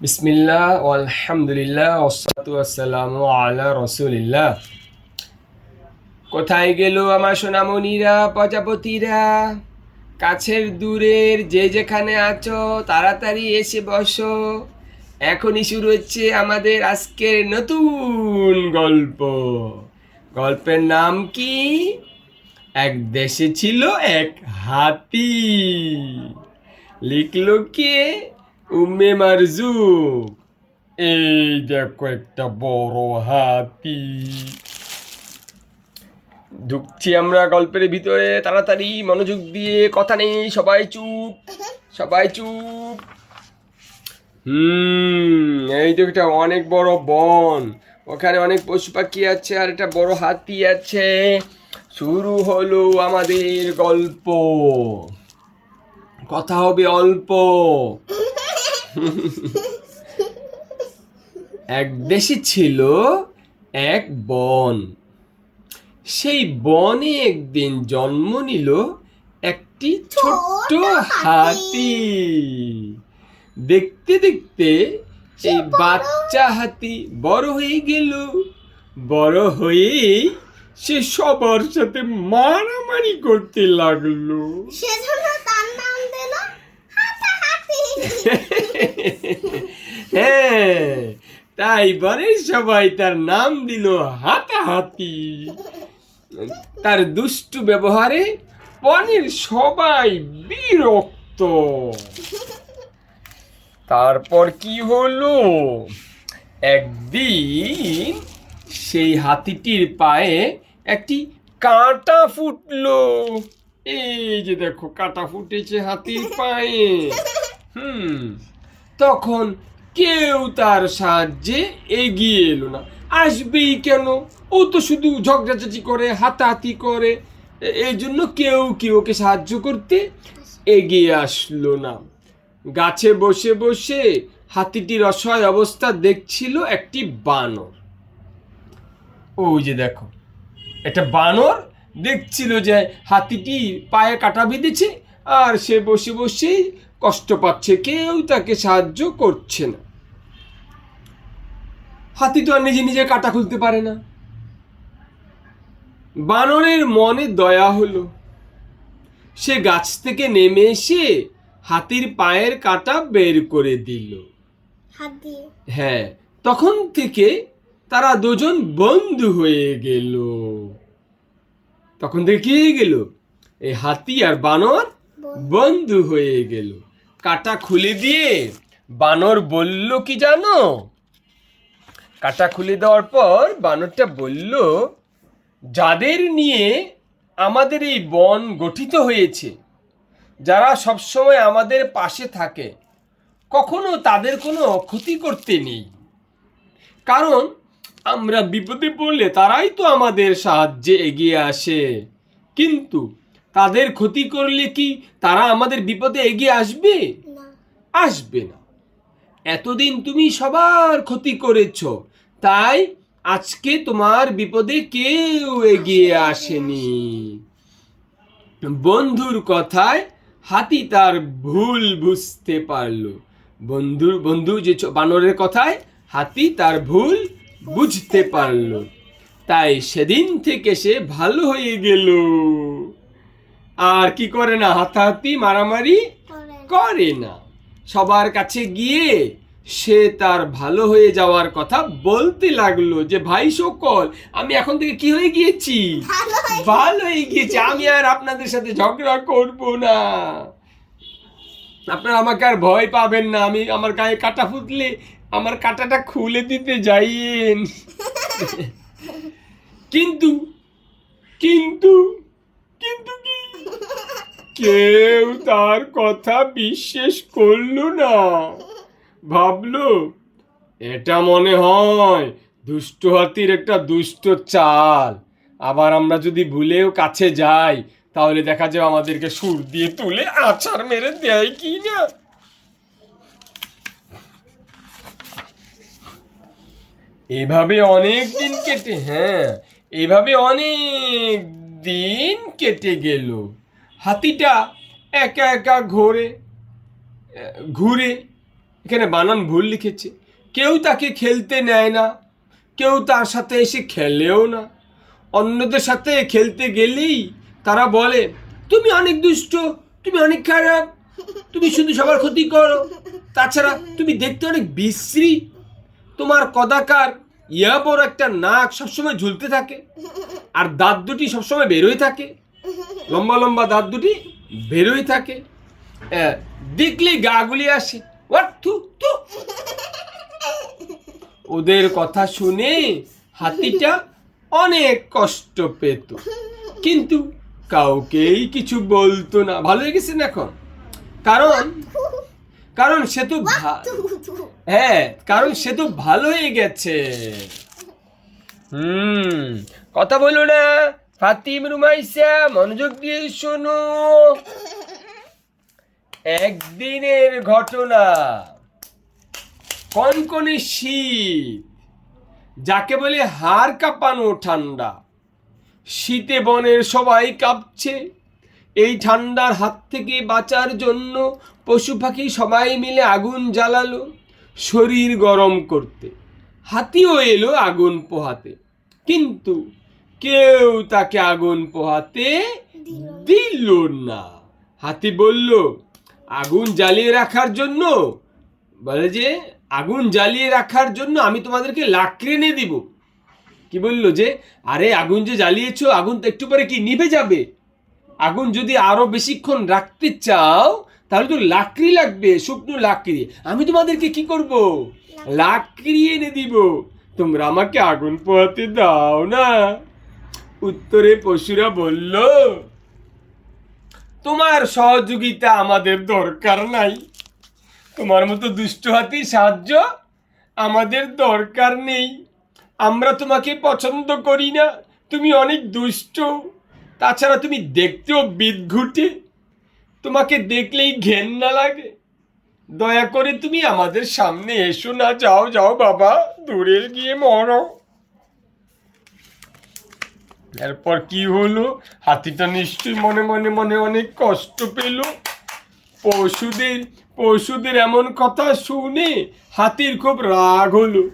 বিসমিল্লাহ আলহামদুলিল্লাহ আলা রসুলিল্লাহ কোথায় গেল আমার সোনামণিরা, প্রজাপতিরা? কাছের দূরের যে যেখানে আছো, তাড়াতাড়ি এসে বসো। এখনই শুরু হচ্ছে আমাদের আজকের নতুন গল্প। গল্পের নাম কি? এক দেশে ছিল এক হাতি। লিখলো কে? উম্মে মারজু এই দেখো একটা বড় হাতি ঢুকছি আমরা গল্পের ভিতরে তাড়াতাড়ি মনোযোগ দিয়ে কথা নেই সবাই চুপ সবাই চুপ হুম এই তো একটা অনেক বড় বন ওখানে অনেক পশু পাখি আছে আর একটা বড় হাতি আছে শুরু হলো আমাদের গল্প কথা হবে অল্প এক দেশে ছিল এক বন। সেই বনে একদিন জন্ম নিল একটি ছোট্ট হাতি। দেখতে দেখতে এই বাচ্চা হাতি বড় হয়ে গেল। বড় হয়েই সে সবার সাথে মারামারি করতে লাগল সেজন্য তার নাম দিল হাতাহাতি হ্যাঁ তাই বলে সবাই তার নাম দিল হাতাহাতি। তার দুষ্টু ব্যবহারে বনের সবাই বিরক্ত। তারপর কি হলো? একদিন সেই হাতিটির পায়ে একটি কাঁটা ফুটলো। এই যে দেখো, কাঁটা ফুটেছে হাতির পায়ে। হুম। তখন কেউ তার সাহায্যে এগিয়ে এলো না। আসবেই কেন? ও তো শুধু ঝগড়াঝাটি করে, হাতাহাতি করে। এই জন্য কেউ কি ওকে সাহায্য করতে এগিয়ে আসলো না। গাছে বসে বসে হাতিটির অসহায় অবস্থা দেখছিল একটি বানর। ওই যে দেখো, একটা বানর দেখছিল যে হাতিটি পায়ে কাটা বিঁধেছে আর সে বসে বসেই কষ্ট পাচ্ছে কেউ তাকে সাহায্য করছে না। হাতি তো আর নিজে নিজে কাটা খুলতে পারে না। বানরের মনে দয়া হলো। সে গাছ থেকে নেমে এসে হাতির পায়ের কাটা বের করে দিল। হ্যাঁ তখন থেকে তারা দুজন বন্ধু হয়ে গেল। তখন থেকে কি হয়ে গেল? এই হাতি আর বানর বন্ধু হয়ে গেল। কাটা খুলে দিয়ে বানর বলল, কি জানো? কাটা খুলে দেওয়ার পর বানরটা বলল, যাদের নিয়ে আমাদের এই বন গঠিত হয়েছে, যারা সবসময় আমাদের পাশে থাকে, কখনো তাদের কোনো ক্ষতি করতে নেই। কারণ আমরা বিপদে পড়লে তারাই তো আমাদের সাহায্যে এগিয়ে আসে। কিন্তু তাদের ক্ষতি করলে কি তারা আমাদের বিপদে এগিয়ে আসবে? আসবে না। এতদিন তুমি সবার ক্ষতি করেছ তাই আজকে তোমার বিপদে কেউ এগিয়ে আসেনি। বন্ধুর কথায় হাতি তার ভুল বুঝতে পারল। বন্ধুর বন্ধু যে বানরের কথায় হাতি তার ভুল বুঝতে পারল। তাই সেদিন থেকে সে ভালো হয়ে গেল। আর কি করে না? হাতাহাতি মারামারি করে না। সবার কাছে গিয়ে সে তার ভালো হয়ে যাওয়ার কথা বলতে লাগল যে ভাই সকল আমি এখন থেকে কি হয়ে গিয়েছি? ভালো হয়ে গিয়েছি। আমি আর আপনাদের সাথে ঝগড়া করব না। আপনারা আমাকে আর ভয় পাবেন না। আমি আমার গায়ে কাটা ফুটলে আমার কাটাটা খুলে দিতে যাইয়েন। কিন্তু কিন্তু কেউ তার কথা বিশ্বাস করল না। ভাবলো, এটা মনে হয় দুষ্ট হাতির একটা দুষ্ট চাল। আবার আমরা যদি ভুলেও কাছে যাই, তাহলে দেখা যাবে আমাদেরকে সুর দিয়ে তুলে আছাড় মেরে দেয় কি না? এভাবে অনেক দিন কেটে হ্যাঁ এভাবে অনেক দিন কেটে গেল। হাতিটা একা একা ঘোরে, ঘুরে, এখানে বানান ভুল লিখেছে। কেউ তাকে খেলতে নেয় না, কেউ তার সাথে এসে খেলেও না। অন্যদের সাথে খেলতে গেলেই তারা বলে, তুমি অনেক দুষ্ট, তুমি অনেক খারাপ, তুমি শুধু সবার ক্ষতি করো। তাছাড়া তুমি দেখতে অনেক বিশ্রী। তোমার কদাকার ইয়া বড় একটা নাক সবসময় ঝুলতে থাকে, আর দাঁত দুটি সবসময় বেরোয় থাকে। লম্বা লম্বা দাঁত দুটি বেরোই থাকে। আহ, দেখলেই গা গুলি আসে। ওদের কথা শুনে হাতিটা অনেক কষ্ট পেত। কিন্তু কাউকেই কিছু বলতো না। ভালো হয়ে গেছে না এখন? কারণ কারণ সে তো হ্যাঁ কারণ সে তো ভালো হয়ে গেছে। হুম কথা বলো না। ফাতিম রুমাইসা মনোযোগ দিয়ে শোনো। একদিনের ঘটনা। কনকনে শীত, যাকে বলে হাড় কাঁপানো ঠান্ডা। শীতে বনের সবাই কাঁপছে। এই ঠান্ডার হাত থেকে বাঁচার জন্য পশু পাখি সবাই মিলে আগুন জ্বালালো, শরীর গরম করতে। হাতিও এলো আগুন পোহাতে। কিন্তু কেউ তাকে আগুন পোহাতে দিল না। হাতি বলল আগুন জ্বালিয়ে রাখার জন্য বলে যে আগুন জ্বালিয়ে রাখার জন্য আমি তোমাদেরকে লাকড়ি এনে দিব। কি বলল যে আরে আগুন যে জ্বালিয়েছো আগুন তো একটু পরে কি নিভে যাবে? আগুন যদি আরও বেশিক্ষণ রাখতে চাও তাহলে তো লাকড়ি লাগবে শুকনো লাকড়ি। আমি তোমাদেরকে কি করব? লাকড়ি এনে দিব। তোমরা আমাকে আগুন পোহাতে দাও না। উত্তরে পশুরা বলল, তোমার সহযোগিতা আমাদের দরকার নাই। তোমার মতো দুষ্ট হাতির সাহায্য আমাদের দরকার নেই। আমরা তোমাকে পছন্দ করি না। তুমি অনেক দুষ্ট। তাছাড়া তুমি দেখতেও বিদঘুটে। তোমাকে দেখলেই ঘেন্না লাগে। দয়া করে তুমি আমাদের সামনে এসো না। যাও যাও বাবা, দূরে গিয়ে মরো। এরপর কি হলো? হাতিটা নিশ্চয়ই মনে মনে মনে অনেক কষ্ট পেল। পশুদের পশুদের এমন কথা শুনে হাতির খুব রাগ হলো।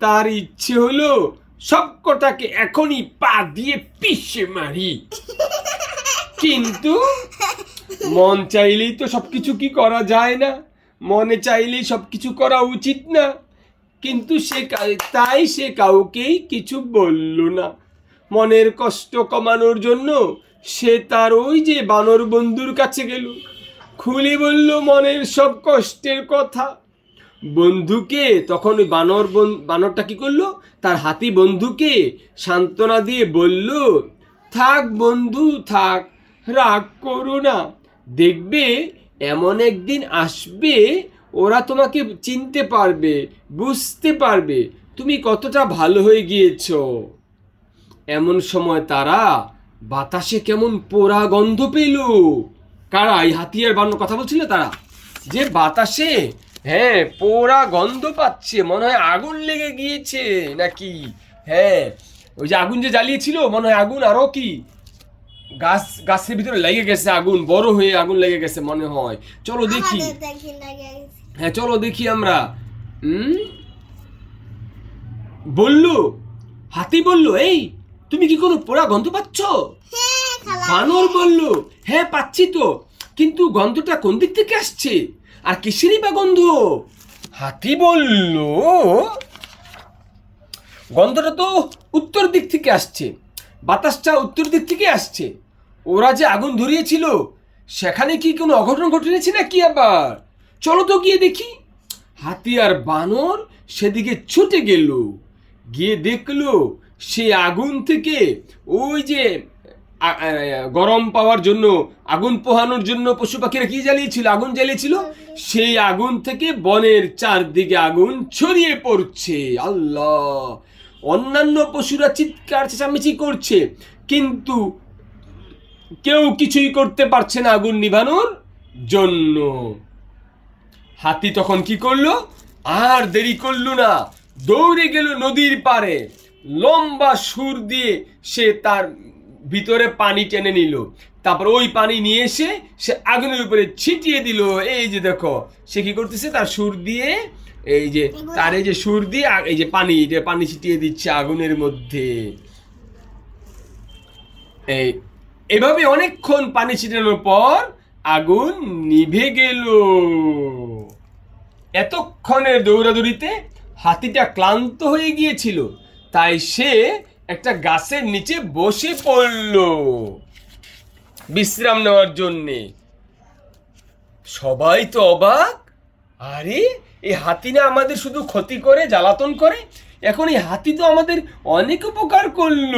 তার ইচ্ছে হলো সব কটাকে এখনই পা দিয়ে পিষে মারি। কিন্তু মন চাইলেই তো সব কিছু কি করা যায় না? মনে চাইলেই সব কিছু করা উচিত না। কিন্তু সে তাই সে কাউকেই কিছু বলল না। মনের কষ্ট কমানোর জন্য সে তার ওই যে বানর বন্ধুর কাছে গেল। খুলে বলল, মনের সব কষ্টের কথা। বন্ধুকে তখন ওই বানর বন- বানরটা কি করল? তার হাতি বন্ধুকে সান্ত্বনা দিয়ে বলল, থাক বন্ধু, থাক, রাগ করো না। দেখবে, এমন একদিন আসবে, ওরা তোমাকে চিনতে পারবে, বুঝতে পারবে। তুমি কতটা ভালো হয়ে গিয়েছো। এমন সময় তারা বাতাসে কেমন পোড়া গন্ধ পেল। কারা এই হাতিয়ার বানানোর কথা বলছিল তারা? যে বাতাসে হ্যাঁ পোড়া গন্ধ পাচ্ছে মনে হয় আগুন লেগে গিয়েছে নাকি? হ্যাঁ ওই যে আগুন যে জ্বালিয়েছিল মনে হয় আগুন আরও কি? গাছ গাছের ভিতরে লেগে গেছে আগুন বড় হয়ে আগুন লেগে গেছে মনে হয়। চলো দেখি। হ্যাঁ চলো দেখি আমরা। হুম বলল? হাতি বলল এই? তুমি কি কোনো পোড়া গন্ধ পাচ্ছ? হ্যাঁ বানর বলল হ্যাঁ পাচ্ছি তো। কিন্তু গন্ধটা কোন দিক থেকে আসছে? আর কিসেরই বা গন্ধ? হাতি বলল গন্ধটা তো উত্তর দিক থেকে আসছে। বাতাসটা উত্তর দিক থেকে আসছে। ওরা যে আগুন ধরিয়েছিল সেখানে কি কোনো অঘটন ঘটেছে না কি আবার? চলো তো গিয়ে দেখি। হাতি আর বানর সেদিকে ছুটে গেল। গিয়ে দেখল সে আগুন থেকে ওই যে গরম পাওয়ার জন্য, আগুন পোহানোর জন্য পশু পাখিরা কি জ্বালিয়েছিল? আগুন জ্বালিয়েছিল? সেই আগুন থেকে বনের চারদিকে আগুন ছড়িয়ে পড়ছে। আল্লাহ! অন্যান্য পশুরা চিৎকার, চেঁচামেচি করছে, কিন্তু কেউ কিছুই করতে পারছে না আগুন নিভানোর জন্য। হাতি তখন কি করল? আর দেরি করল না, দৌড়ে গেল নদীর পারে লম্বা সুর দিয়ে সে তার ভিতরে পানি টেনে নিল। তারপর ওই পানি নিয়ে এসে সে আগুনের উপরে ছিটিয়ে দিল। এই যে দেখো, সে কি করতেছে? তার সুর দিয়ে এই যে, তার এই যে সুর দিয়ে এই যে পানি যে পানি ছিটিয়ে দিচ্ছে আগুনের মধ্যে। এই, এভাবে অনেকক্ষণ পানি ছিটানোর পর আগুন নিভে গেল। এতক্ষণের দৌড়াদৌড়িতে হাতিটা ক্লান্ত হয়ে গিয়েছিল। তাই সে একটা গাছের নিচে বসে পড়ল। বিশ্রাম নেওয়ার জন্যে। সবাই তো অবাক। আরে এই হাতি না আমাদের শুধু ক্ষতি করে, জ্বালাতন করে? এখন এই হাতি তো আমাদের অনেক উপকার করল।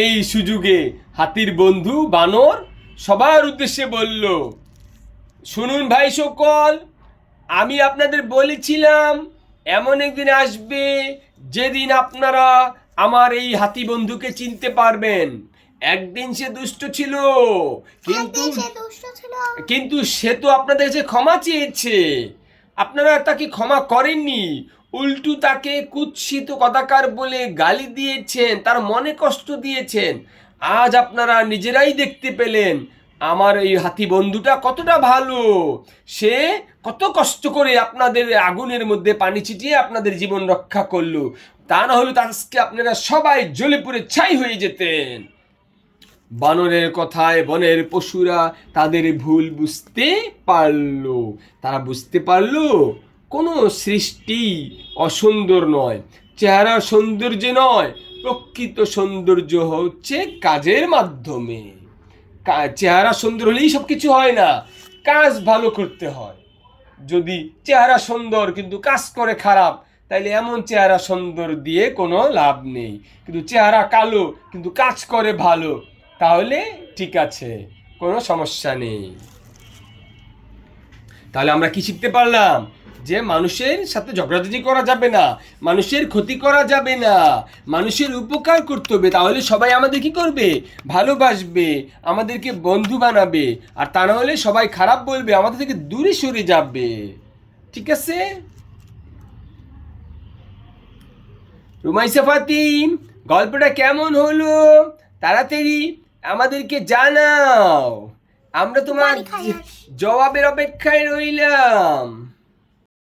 এই সুযোগে হাতির বন্ধু বানর সবার উদ্দেশ্যে বলল, শুনুন ভাই সকল, আমি আপনাদের বলেছিলাম, এমন একদিন আসবে যেদিন আপনারা আমার এই হাতি বন্ধুকে চিনতে পারবেন একদিন সে দুষ্ট ছিল কিন্তু সে কিন্তু সে তো আপনাদের কাছে ক্ষমা চেয়েছে। আপনারা তাকে ক্ষমা করেননি। উল্টু তাকে কুৎসিত কথাকার বলে গালি দিয়েছেন তার মনে কষ্ট দিয়েছেন। আজ আপনারা নিজেরাই দেখতে পেলেন আমার এই হাতি বন্ধুটা কতটা ভালো। সে কত কষ্ট করে আপনাদের আগুনের মধ্যে পানি ছিটিয়ে আপনাদের জীবন রক্ষা করল। তা না হলে আজকে আপনারা সবাই জ্বলে পুড়ে ছাই হয়ে যেতেন। বানরের কথায় বনের পশুরা তাদের ভুল বুঝতে পারল। তারা বুঝতে পারল, কোনো সৃষ্টি অসুন্দর নয় চেহারা সৌন্দর্য নয়, প্রকৃত সৌন্দর্য হচ্ছে কাজের মাধ্যমে। চেহারা সুন্দর হলেই সব কিছু হয় না। কাজ ভালো করতে হয়। যদি চেহারা সুন্দর কিন্তু কাজ করে খারাপ, তাইলে এমন চেহারা সুন্দর দিয়ে কোনো লাভ নেই। কিন্তু চেহারা কালো কিন্তু কাজ করে ভালো, তাহলে ঠিক আছে, কোনো সমস্যা নেই। তাহলে আমরা কি শিখতে পারলাম? যে মানুষের সাথে ঝগড়াঝাটি করা যাবে না মানুষের ক্ষতি করা যাবে না মানুষের উপকার করতে হবে তাহলে সবাই আমাদের কি করবে? ভালোবাসবে আমাদেরকে বন্ধু বানাবে আর তা না হলে সবাই খারাপ বলবে আমাদের থেকে দূরে সরে যাবে। ঠিক আছে? রুমাইসা ফাতিম গল্পটা কেমন হলো? তাড়াতাড়ি আমাদেরকে জানাও। আমরা তোমার। জবাবের অপেক্ষায় রইলাম।